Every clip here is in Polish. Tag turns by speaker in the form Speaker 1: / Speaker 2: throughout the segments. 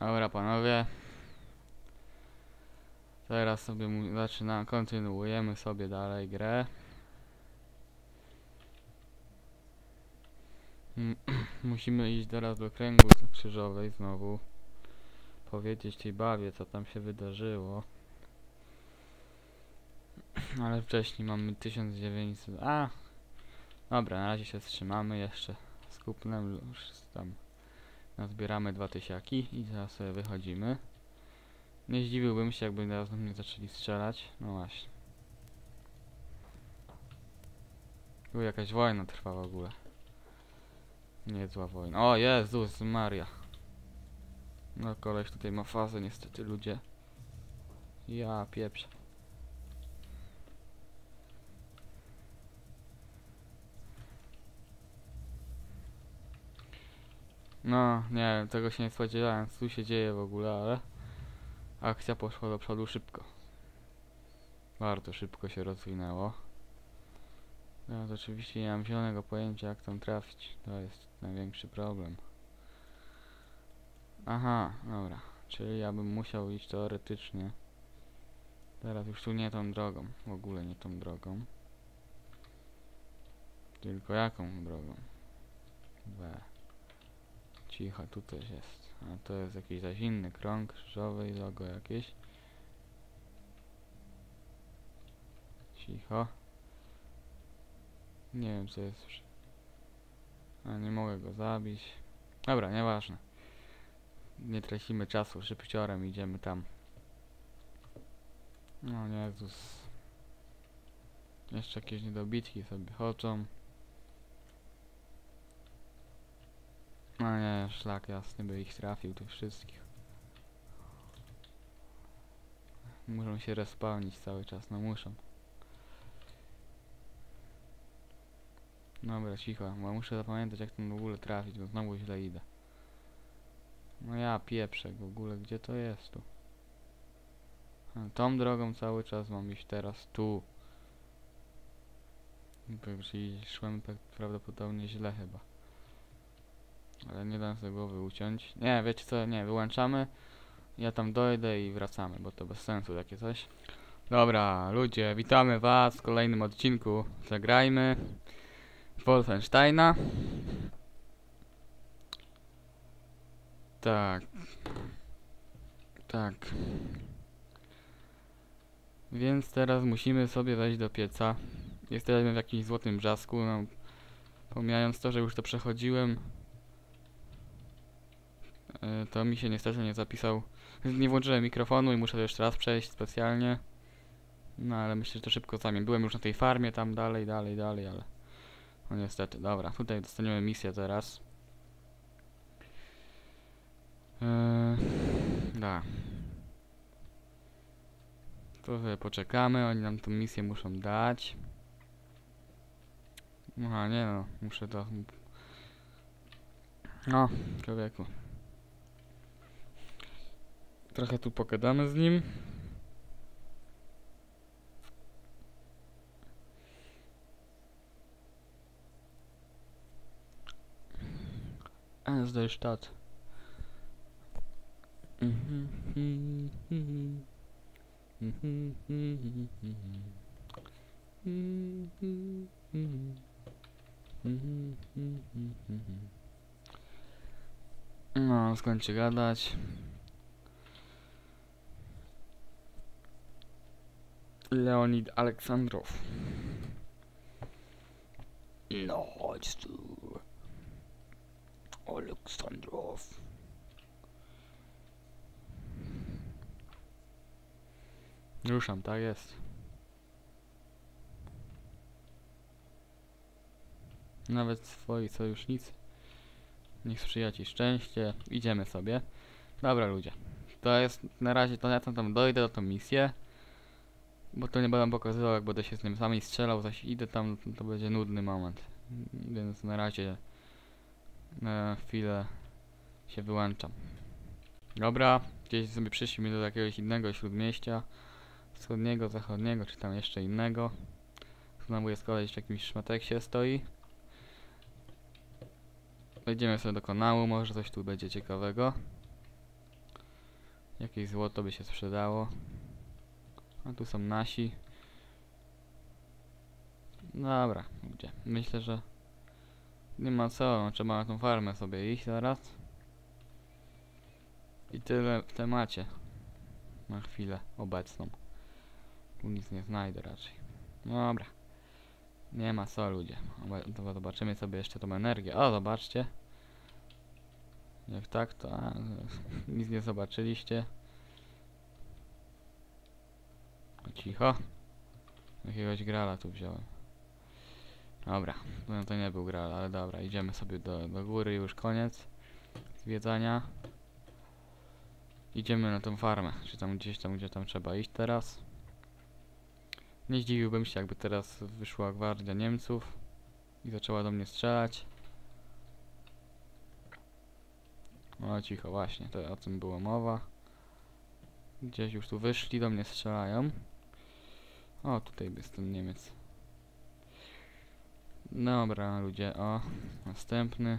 Speaker 1: Dobra panowie. Teraz sobie zaczynamy, kontynuujemy sobie dalej grę. Musimy iść teraz do kręgu krzyżowej znowu. Powiedzieć tej bawie co tam się wydarzyło. Ale wcześniej mamy 1900. A! Dobra, na razie się wstrzymamy jeszcze. Skupnę już tam. Nazbieramy dwa tysiaki i teraz sobie wychodzimy. Nie zdziwiłbym się, jakby teraz na mnie zaczęli strzelać. No właśnie. Tu jakaś wojna trwa w ogóle. Niezła wojna. O Jezus Maria. No koleś tutaj ma fazę niestety ludzie. Ja pieprzę. No, nie wiem, tego się nie spodziewałem, co tu się dzieje w ogóle, ale akcja poszła do przodu szybko. Bardzo szybko się rozwinęło. Ja to oczywiście nie mam zielonego pojęcia jak tam trafić, to jest największy problem. Aha, dobra, czyli ja bym musiał iść teoretycznie. Teraz już tu nie tą drogą, w ogóle nie tą drogą. Tylko jaką drogą? B. Cicho, tu też jest. A to jest jakiś zaś inny krąg krzyżowy i logo jakieś. Cicho. Nie wiem co jest. A nie mogę go zabić. Dobra, nieważne. Nie tracimy czasu, szybciorem idziemy tam. No Jezus. Jeszcze jakieś niedobitki sobie chodzą. No nie, szlak jasny by ich trafił, tych wszystkich. Muszą się respawnić cały czas, no muszą. Dobra, cicho, bo muszę zapamiętać jak tam w ogóle trafić, bo znowu źle idę. No ja pieprzę w ogóle, gdzie to jest tu? Tą drogą cały czas mam iść teraz tu. Czyli szłem tak prawdopodobnie źle chyba. Ale nie dam sobie głowy uciąć. Nie, wiecie co, nie, wyłączamy. Ja tam dojdę i wracamy, bo to bez sensu takie coś. Dobra, ludzie, witamy was w kolejnym odcinku. Zagrajmy Wolfensteina. Tak. Tak. Więc teraz musimy sobie wejść do pieca. Jesteśmy w jakimś złotym brzasku, no. Pomijając to, że już to przechodziłem, to mi się niestety nie zapisał. Nie włączyłem mikrofonu i muszę to jeszcze raz przejść specjalnie. No ale myślę, że to szybko zamię. Byłem już na tej farmie tam dalej, dalej, dalej, ale... No niestety, dobra. Tutaj dostaniemy misję teraz. Eee, da. To sobie poczekamy, oni nam tą misję muszą dać. Aha, nie no, muszę to... No, człowieku. Trochę tu pogadamy z nim. Es der Stadt. Mhm, mhm, mhm. Mhm, mhm, mhm. Mhm, mhm. Mhm, mhm, mhm. No, skończy gadać. Leonid Aleksandrow. No, chodź tu. Aleksandrow. Ruszam, tak jest. Nawet swoi sojusznicy. Niech sprzyja ci szczęście. Idziemy sobie. Dobra ludzie. To jest na razie to ja tam, tam dojdę do tą misję. Bo to nie będę pokazywał jak będę się z nim sami strzelał, zaś idę tam, to będzie nudny moment. Więc na razie na chwilę się wyłączam. Dobra, gdzieś sobie przyszliśmy do jakiegoś innego śródmieścia. Wschodniego, zachodniego, czy tam jeszcze innego. Znowu jest koleś w jakimś szmateksie stoi. Wejdziemy sobie do kanału, może coś tu będzie ciekawego. Jakieś złoto by się sprzedało. A tu są nasi. Dobra, gdzie? Myślę, że nie ma co, no, trzeba na tą farmę sobie iść zaraz. I tyle w temacie. Na chwilę obecną. Tu nic nie znajdę raczej. Dobra. Nie ma co ludzie. Zobaczymy sobie jeszcze tą energię. O, zobaczcie. Jak tak, to a, nic nie zobaczyliście. O, Cicho. Jakiegoś grala tu wziąłem. Dobra, no to nie był gral, ale dobra, idziemy sobie do, do góry, już koniec zwiedzania. Idziemy na tą farmę, czy tam gdzieś tam, gdzie tam trzeba iść teraz. Nie zdziwiłbym się, jakby teraz wyszła gwardia Niemców i zaczęła do mnie strzelać. O, cicho, właśnie, to o tym była mowa. Gdzieś już tu wyszli, do mnie strzelają. O, tutaj jest ten Niemiec. Dobra, ludzie, o, następny.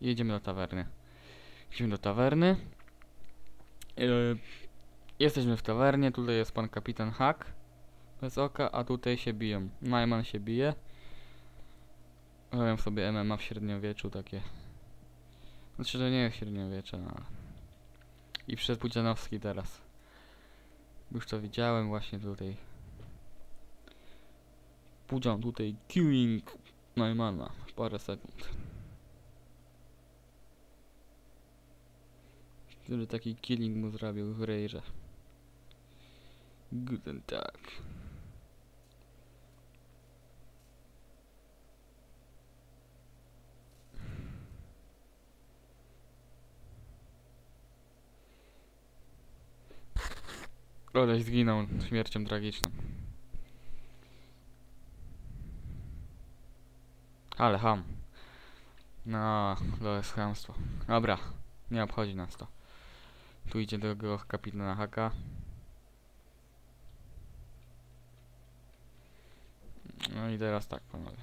Speaker 1: Jedziemy do tawerny. Idziemy do tawerny. Yy, jesteśmy w tawernie, tutaj jest pan kapitan Hack. Bez oka, a tutaj się biją. Najman się bije. Robią sobie MMA w średniowieczu takie. Znaczy, że nie jest średniowiecze, no ale... I przed Pudzianowski teraz. Już to widziałem właśnie tutaj. Pudzian tutaj killing Neumana w parę sekund. Który taki killing mu zrobił w Rage'ze. Guten Tag. Koleś zginął śmiercią tragiczną. Ale ham. No, to jest chamstwo. Dobra, nie obchodzi nas to. Tu idzie do kapitana Haka. No i teraz tak, panowie.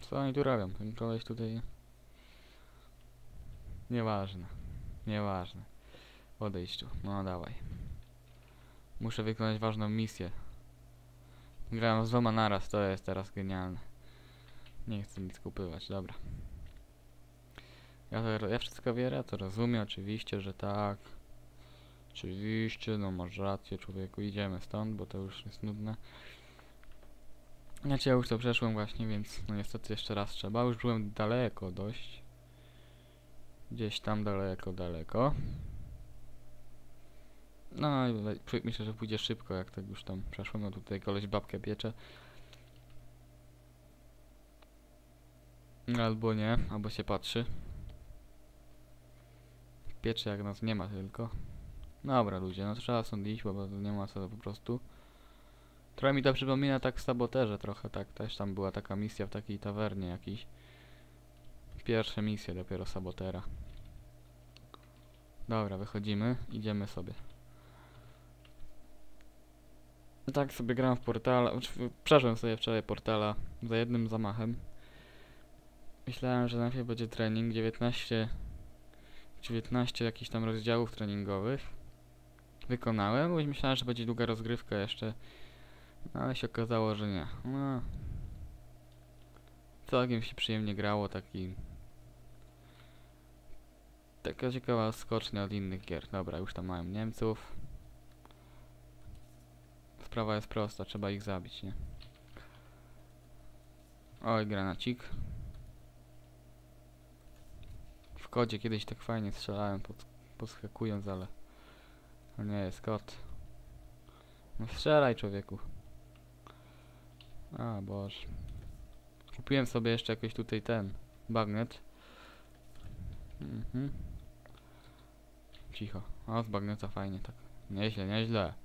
Speaker 1: Co oni tu robią? Ten koleś tutaj... Nieważne. Nieważne. Odejdź tu. No dawaj. Muszę wykonać ważną misję. Grałem z dwoma naraz, to jest teraz genialne. Nie chcę nic kupywać, dobra. Ja, ja wszystko wierzę, to rozumiem, oczywiście, że tak. Oczywiście, no masz rację człowieku, idziemy stąd, bo to już jest nudne. Znaczy ja już to przeszłem właśnie, więc no niestety jeszcze raz trzeba. Już byłem daleko dość. Gdzieś tam daleko, daleko. No myślę, że pójdzie szybko, jak tak już tam przeszłem. No tutaj koleś babkę piecze. Albo nie, albo się patrzy. Piecze jak nas nie ma tylko. Dobra ludzie, no trzeba stąd iść, bo nie ma co po prostu. Trochę mi to przypomina tak saboterze trochę, tak. Też tam była taka misja w takiej tawernie jakiejś. Pierwsze misje dopiero sabotera. Dobra, wychodzimy, idziemy sobie. I tak sobie gram w portala, znaczy, przeszłem sobie wczoraj portala za jednym zamachem. Myślałem, że najpierw będzie trening, 19 19 jakichś tam rozdziałów treningowych. Wykonałem, bo myślałem, że będzie długa rozgrywka jeszcze. No, ale się okazało, że nie. No. Całkiem się przyjemnie grało, taki... Taka ciekawa skocznia od innych gier. Dobra, już tam mają Niemców. Sprawa jest prosta, trzeba ich zabić, nie? Oj, granacik. W kodzie kiedyś tak fajnie strzelałem, pod, podskakując, ale... Nie jest kod. No strzelaj, człowieku. A, boż. Kupiłem sobie jeszcze jakoś tutaj ten bagnet. Mhm. Cicho. O, z bagneta fajnie, tak. Nieźle, nieźle.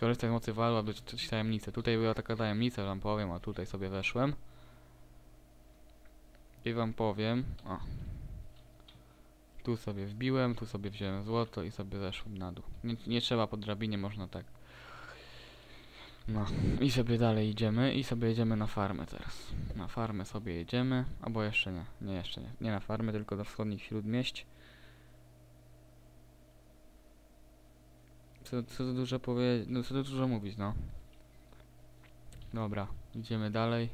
Speaker 1: Skorzystaj z mocy walu, aby czytać tajemnicę. Tutaj była taka tajemnica, wam powiem, a tutaj sobie weszłem. I wam powiem, o. Tu sobie wbiłem, tu sobie wziąłem złoto i sobie zeszłem na dół. Nie, nie trzeba po drabinie, można tak. No i sobie dalej idziemy i sobie jedziemy na farmę teraz. Na farmę sobie jedziemy, albo jeszcze nie, nie jeszcze nie. Nie na farmę, tylko do wschodnich śródmieść. Co, co tu dużo powiedzieć, no co tu dużo mówić, no. Dobra, idziemy dalej.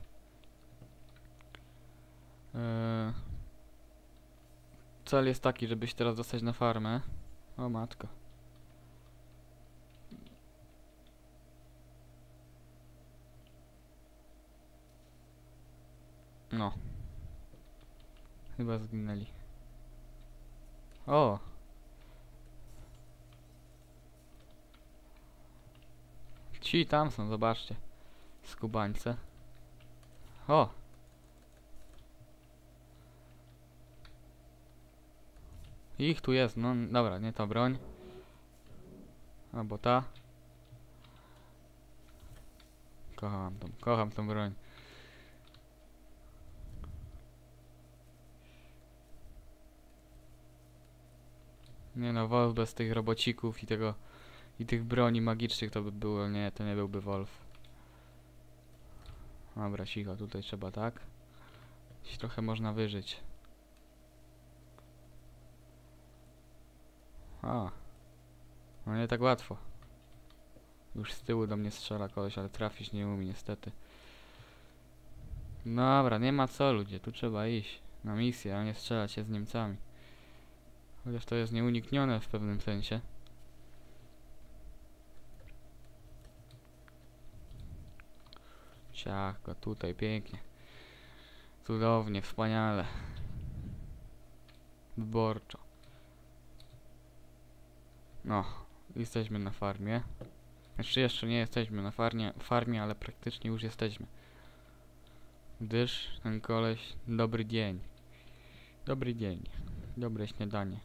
Speaker 1: Eee, cel jest taki, żeby się teraz dostać na farmę. O matko. No. Chyba zginęli. O! Ci tam są, zobaczcie. Skubańce. O! Ich tu jest, no dobra, nie ta broń. Albo ta. Kocham tą, kocham tą broń. Nie no, Wolf bez tych robocików i tego i tych broni magicznych to by było, nie, to nie byłby Wolf. Dobra, cicho, tutaj trzeba tak. Się trochę można wyżyć. A. No nie tak łatwo. Już z tyłu do mnie strzela koleś, ale trafić nie umie niestety. Dobra, nie ma co ludzie, tu trzeba iść na misję, a nie strzelać się z Niemcami. Chociaż to jest nieuniknione w pewnym sensie. Ciach go tutaj pięknie. Cudownie, wspaniale. Wyborczo. No, jesteśmy na farmie. Znaczy jeszcze nie jesteśmy na farmie, farmie, ale praktycznie już jesteśmy. Gdyż ten koleś, dobry dzień. Dobry dzień. Dobre śniadanie.